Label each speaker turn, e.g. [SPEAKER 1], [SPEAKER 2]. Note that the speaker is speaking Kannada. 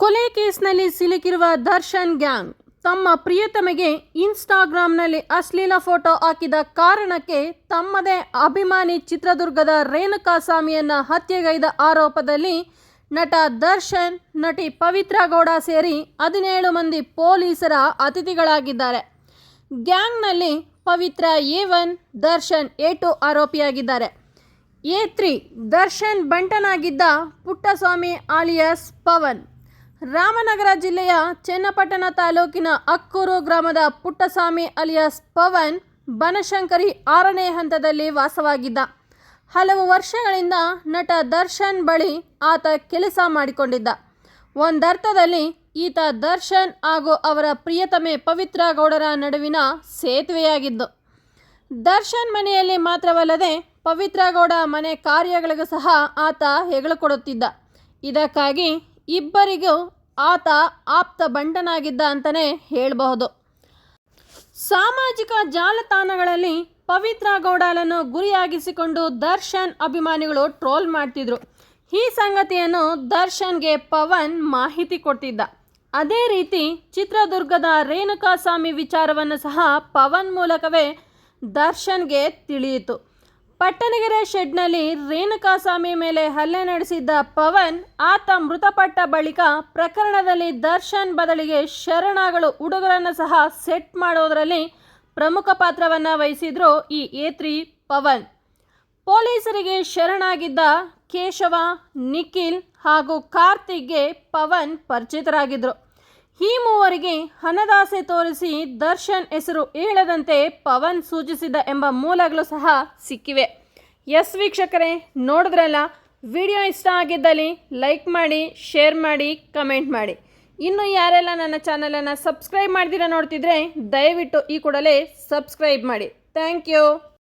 [SPEAKER 1] ಕೊಲೆ ಕೇಸ್ನಲ್ಲಿ ಸಿಲುಕಿರುವ ದರ್ಶನ್ ಗ್ಯಾಂಗ್ ತಮ್ಮ ಪ್ರಿಯತಮೆಗೆ ಇನ್ಸ್ಟಾಗ್ರಾಂನಲ್ಲಿ ಅಶ್ಲೀಲ ಫೋಟೋ ಹಾಕಿದ ಕಾರಣಕ್ಕೆ ತಮ್ಮದೇ ಅಭಿಮಾನಿ ಚಿತ್ರದುರ್ಗದ ರೇಣುಕಾಸ್ವಾಮಿಯನ್ನು ಹತ್ಯೆಗೈದ ಆರೋಪದಲ್ಲಿ ನಟ ದರ್ಶನ್, ನಟಿ ಪವಿತ್ರ ಗೌಡ ಸೇರಿ ಹದಿನೇಳು ಮಂದಿ ಪೊಲೀಸರ ಅತಿಥಿಗಳಾಗಿದ್ದಾರೆ. ಗ್ಯಾಂಗ್ನಲ್ಲಿ Pavithra A one, Darshan A two ಆರೋಪಿಯಾಗಿದ್ದಾರೆ. A three, Darshan ಬಂಟನಾಗಿದ್ದ ಪುಟ್ಟಸ್ವಾಮಿ ಆಲಿಯಸ್ ಪವನ್ ರಾಮನಗರ ಜಿಲ್ಲೆಯ ಚನ್ನಪಟ್ಟಣ ತಾಲೂಕಿನ ಅಕ್ಕೂರು ಗ್ರಾಮದ ಪುಟ್ಟಸ್ವಾಮಿ ಅಲಿಯಾಸ್ ಪವನ್ ಬನಶಂಕರಿ ಆರನೇ ಹಂತದಲ್ಲಿ ವಾಸವಾಗಿದ್ದ. ಹಲವು ವರ್ಷಗಳಿಂದ ನಟ ದರ್ಶನ್ ಬಳಿ ಆತ ಕೆಲಸ ಮಾಡಿಕೊಂಡಿದ್ದ. ಒಂದರ್ಥದಲ್ಲಿ ಈತ ದರ್ಶನ್ ಹಾಗೂ ಅವರ ಪ್ರಿಯತಮೆ ಪವಿತ್ರ ಗೌಡರ ನಡುವಿನ ಸೇತುವೆಯಾಗಿದ್ದು. ದರ್ಶನ್ ಮನೆಯಲ್ಲಿ ಮಾತ್ರವಲ್ಲದೆ ಪವಿತ್ರ ಗೌಡ ಮನೆ ಕಾರ್ಯಗಳಿಗೂ ಸಹ ಆತ ಹೆಗಲು ಕೊಡುತ್ತಿದ್ದ. ಇದಕ್ಕಾಗಿ ಇಬ್ಬರಿಗೂ ಆತ ಆಪ್ತ ಬಂಟನಾಗಿದ್ದ ಅಂತಲೇ ಹೇಳಬಹುದು. ಸಾಮಾಜಿಕ ಜಾಲತಾಣಗಳಲ್ಲಿ ಪವಿತ್ರ ಗೌಡಾಲನ್ನು ಗುರಿಯಾಗಿಸಿಕೊಂಡು ದರ್ಶನ್ ಅಭಿಮಾನಿಗಳು ಟ್ರೋಲ್ ಮಾಡ್ತಿದ್ರು. ಈ ಸಂಗತಿಯನ್ನು ದರ್ಶನ್ಗೆ ಪವನ್ ಮಾಹಿತಿ ಕೊಟ್ಟಿದ್ದ. ಅದೇ ರೀತಿ ಚಿತ್ರದುರ್ಗದ ರೇಣುಕಾಸ್ವಾಮಿ ವಿಚಾರವನ್ನು ಸಹ ಪವನ್ ಮೂಲಕವೇ ದರ್ಶನ್ಗೆ ತಿಳಿಯಿತು. ಪಟ್ಟಣಗೆರೆ ಶೆಡ್ನಲ್ಲಿ ರೇಣುಕಾಸ್ವಾಮಿ ಮೇಲೆ ಹಲ್ಲೆ ನಡೆಸಿದ್ದ ಪವನ್, ಆತ ಮೃತಪಟ್ಟ ಬಳಿಕ ಪ್ರಕರಣದಲ್ಲಿ ದರ್ಶನ್ ಬದಲಿಗೆ ಶರಣಾಗಳು ಹುಡುಗರನ್ನು ಸಹ ಸೆಟ್ ಮಾಡೋದರಲ್ಲಿ ಪ್ರಮುಖ ಪಾತ್ರವನ್ನು ವಹಿಸಿದ್ರು ಈ ಏತ್ರಿ ಪವನ್. ಪೊಲೀಸರಿಗೆ ಶರಣಾಗಿದ್ದ ಕೇಶವ, ನಿಖಿಲ್ ಹಾಗೂ ಕಾರ್ತಿಕ್ಗೆ ಪವನ್ ಪರಿಚಿತರಾಗಿದ್ದರು ಈ ಮೂವರಿಗೆ ಹಣದಾಸೆ ತೋರಿಸಿ ದರ್ಶನ್ ಹೆಸರು ಹೇಳದಂತೆ ಪವನ್ ಸೂಚಿಸಿದ ಎಂಬ ಮೂಲಗಳು ಸಹ ಸಿಕ್ಕಿವೆ. ಎಸ್ ವೀಕ್ಷಕರೇ, ನೋಡಿದ್ರಲ್ಲ? ವಿಡಿಯೋ ಇಷ್ಟ ಆಗಿದ್ದಲ್ಲಿ ಲೈಕ್ ಮಾಡಿ, ಶೇರ್ ಮಾಡಿ, ಕಮೆಂಟ್ ಮಾಡಿ. ಇನ್ನು ಯಾರೆಲ್ಲ ನನ್ನ ಚಾನಲನ್ನು ಸಬ್ಸ್ಕ್ರೈಬ್ ಮಾಡ್ದಿರ ನೋಡ್ತಿದ್ರೆ ದಯವಿಟ್ಟು ಈ ಕೂಡಲೇ ಸಬ್ಸ್ಕ್ರೈಬ್ ಮಾಡಿ. Thank you.